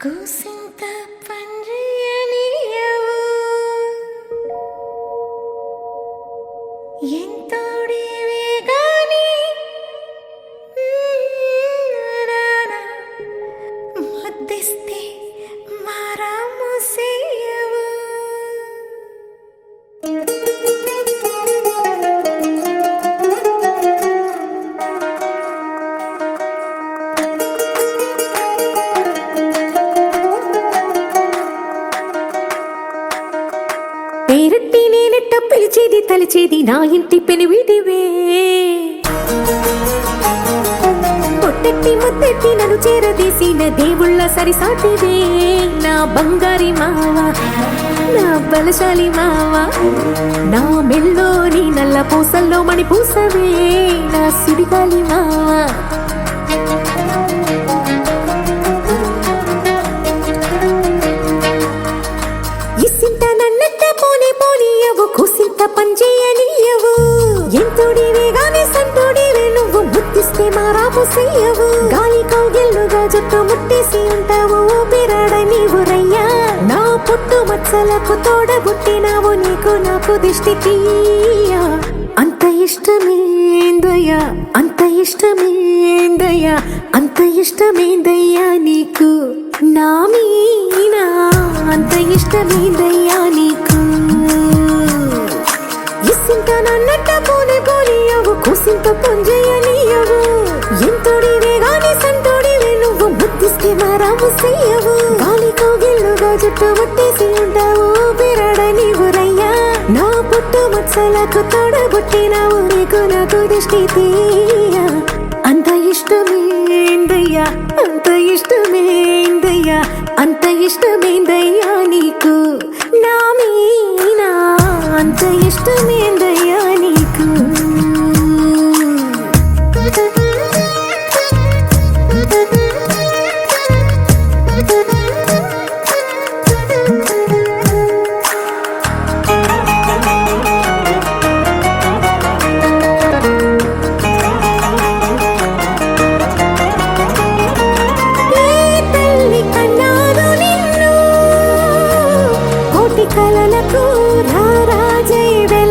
కూసి తలిచేది నా ఇంటి పెనివిటివే పొట్టెట్టి ముద్దెట్టి నన్ను చేరదీసిన దేవుళ్ళ సరిసాటివే. నా బంగారి మావా నా బలశాలి మావా నా మెల్లోని నల్ల పూసల్లో మణి పూసవే నా సుడిగాలి మావా. కలలకు మచ్చలకు తోడబుట్టినావు నీకు నాకు దిష్టికి అంత ఇష్టమేందయ్యా అంత ఇష్టమేందయ్యా అంత ఇష్టమేందయ్యా నీకు? నా మీనా అంత ఇష్టమేందయ్యా నీకు? ఇసింత నన్నట్ట పోనే పోనీయవు కుసింత పొంజయనీయవు. ఎంతోడివే గాని సంతోడి బుద్ధిస్తే మారాము చెయ్యవు గాలి కౌగిల్లుగా జుట్టు ముట్టేసి ఉంటావు పిరాడ నీవు రయ్యా నా పుట్టు మత్సలకు తోడబుట్టినావు నీకు నాకు దృష్టి తీయ. అంత ఇష్టమేందయ్యా అంత ఇష్టమేందయ్యా అంత ఇష్టమేందయ్యా నీకు? నా మీనా అంత ఇష్టమేందయ్యా?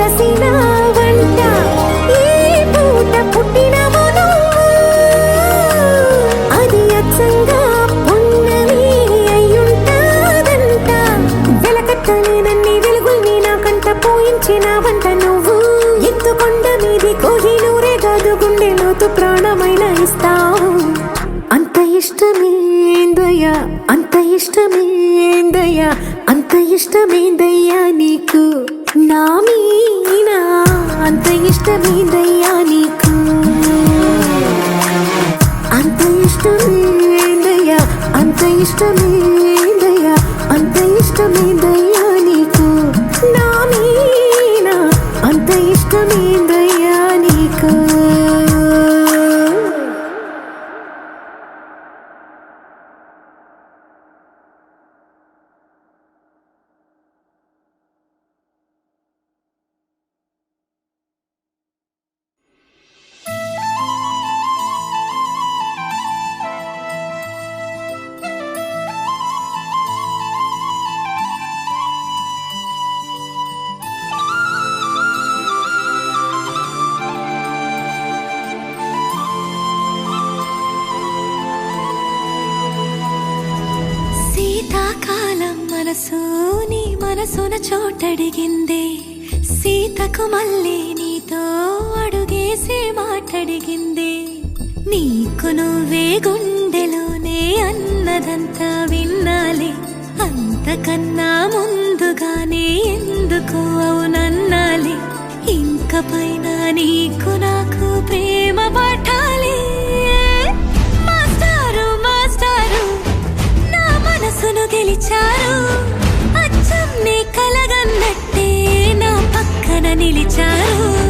వెలసిన ఇష్టమేందయ్యా నీకు. అంత ఇష్టమేందయ్యా అంత ఇష్టమేందయ్యా మనసున చోటడిగిందే. సీతకు మళ్ళీ నీతో అడుగేసి మాటడిగిందే. నీకు నువ్వే గుండెలోనే అన్నదంతా విన్నాలి. అంతకన్నా ముందుగానే ఎందుకు అవునన్నాలి? ఇంక పైన నీకు నాకు ప్రేమ పట్టాలి. మాస్టారు మాస్టారు నా మనసును గెలిచారు. నిలిచారు.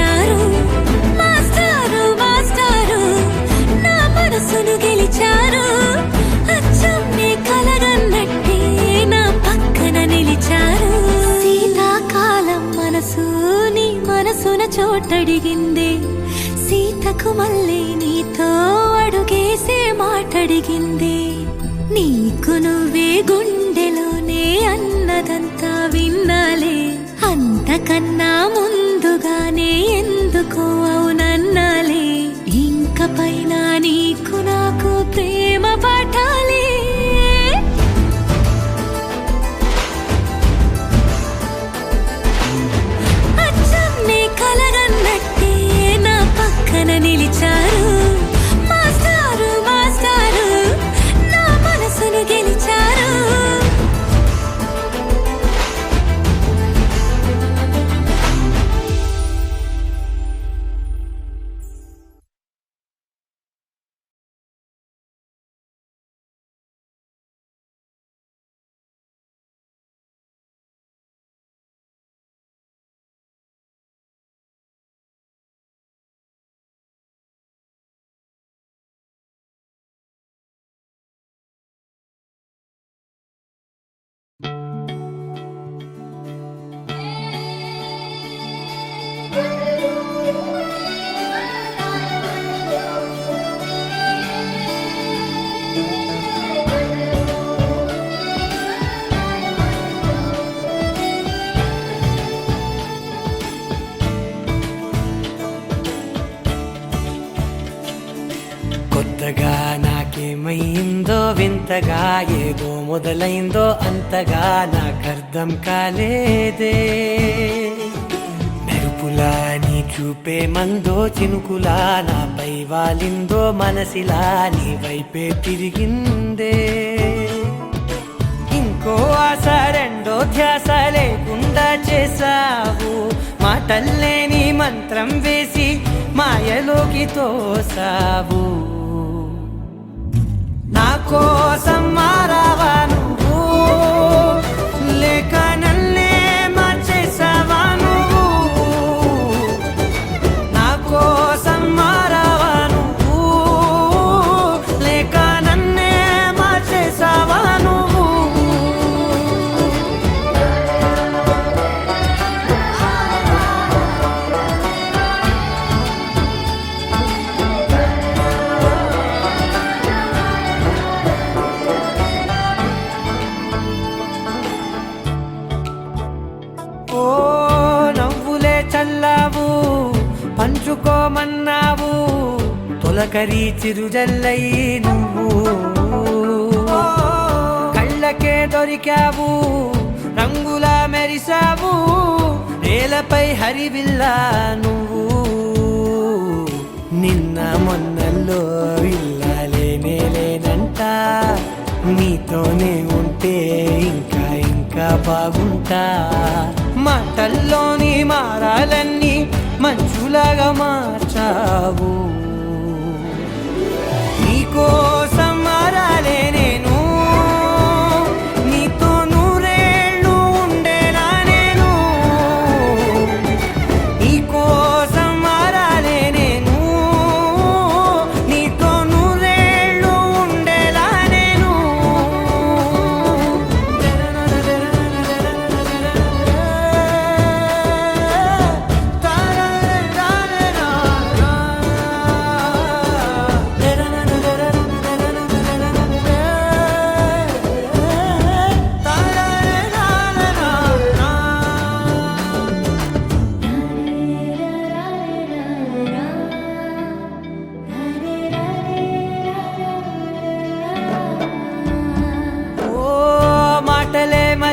నా గెలిచారు. నా పక్కన నిలిచారు. నీ చోటడిగింది. సీతకు మళ్ళీ నీతో అడుగేసే మాటడిగింది. నీకు నువ్వే గుండెలోనే అన్నదంతా విన్నాలే. అంతకన్నా ముందు ఎంతగా ఏదో మొదలైందో అంతగా నాకర్థం కాలేదే. మెరుపులా నీ చూపే మందో చినుకులా నాపై వాలిందో మనసిలా నీ వైపే తిరిగిందే. ఇంకో ఆశ రెండో ధ్యాస లేకుండా చేసావు మాటల్లేని మంత్రం వేసి మాయలోకి తోసావు. కోసం మారావా నువ్వు? తొలకరి చిరుజల్లై నువ్వు. కళ్ళకే దొరికావు రంగులా మెరిసావు నేలపై హరివిల్లా నువ్వు. నిన్న మొన్నల్లో విల్లాలేనే లేనంట నీతోనే ఉంటే ఇంకా ఇంకా బాగుంటా. మాటల్లోని మారాలన్నీ మంచులాగా మార్చావు. amor.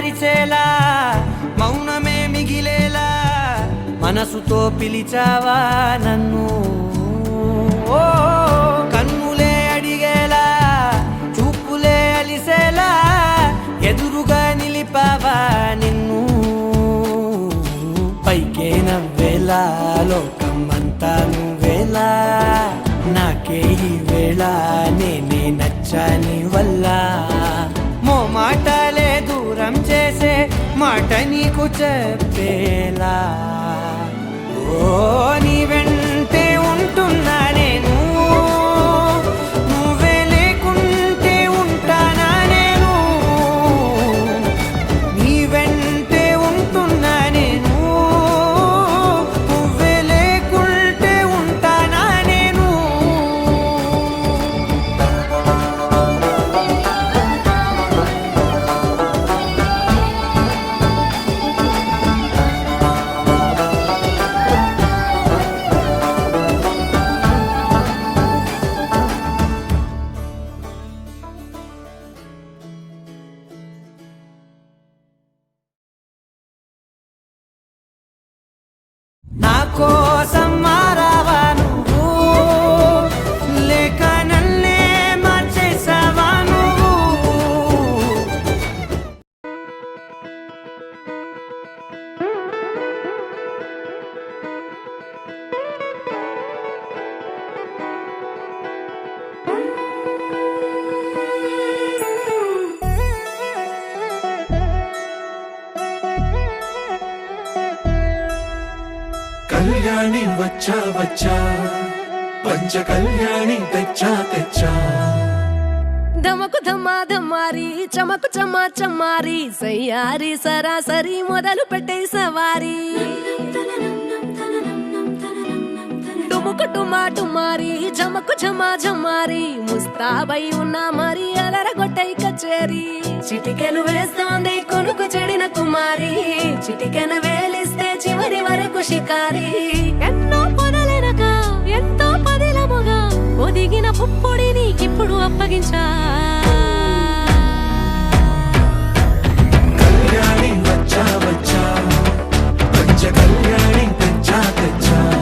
మాటలే మౌనమే మిగిలేలా మనసుతో పిలిచావా నన్ను? ఓ కన్నులే అడిగేలా చూపులే అలిసేలా ఎదురుగా నిలిపావా నిన్ను? పైకే నవ్వేలా లోకం అంతా నువ్వేలా నాకే ఈ వేళ నేనే నచ్చని వల్ల మో మాట దూరం చేసే మాట నీకు చెప్పేలా? ఓ నీ వెంటే ఉంటున్నానే వచ్చా వచ్చా పంచ కళ్యాణి తెచ్చా తెచ్చా. ధమకు ధమ్మా ధమ్మారి చమకు చమ్మా చమ్మారి సయ్యారి సరాసరి మొదలు పెట్టే సవారి. డుముకు టుమా టుమారి జమకు జమా జమారి ముస్తాబై ఉన్నా మరి అలరగొట్టై కచేరి. చిటికెను వేస్తోంది కొనుకు చెడిన కుమారి చిటికెను వేలిస్తే చివరి వరకు షికారి. ఎంతో పదిలముగా ఒదిగిన పుప్పొడి నీకిప్పుడు అప్పగించా. కళ్యాణి వచ్చా వచ్చా. పంచ కళ్యాణి తెచ్చా తెచ్చా.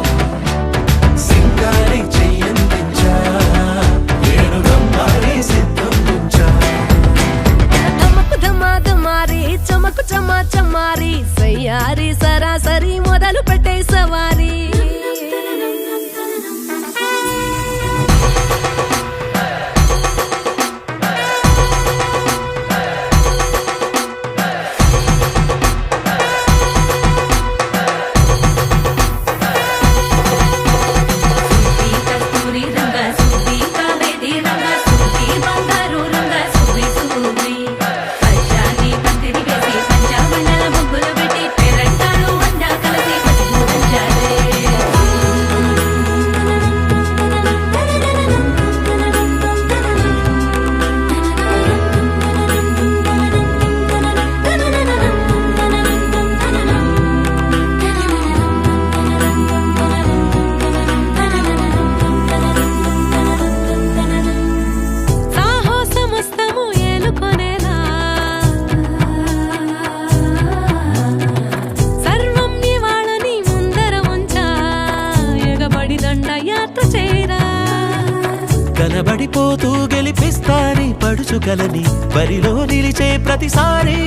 పడుచుకలని బరిలో నిలిచే ప్రతిసారి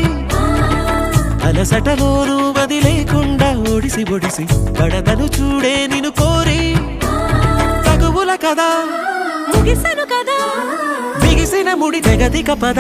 అలసటలోనూ వదిలేకుండా ఒడిసి ఒడిసి పడతను చూడే నిన్ను కోరి తగువుల కదా ముగిసను కదా బిగిసిన ముడి తెగదిక పద.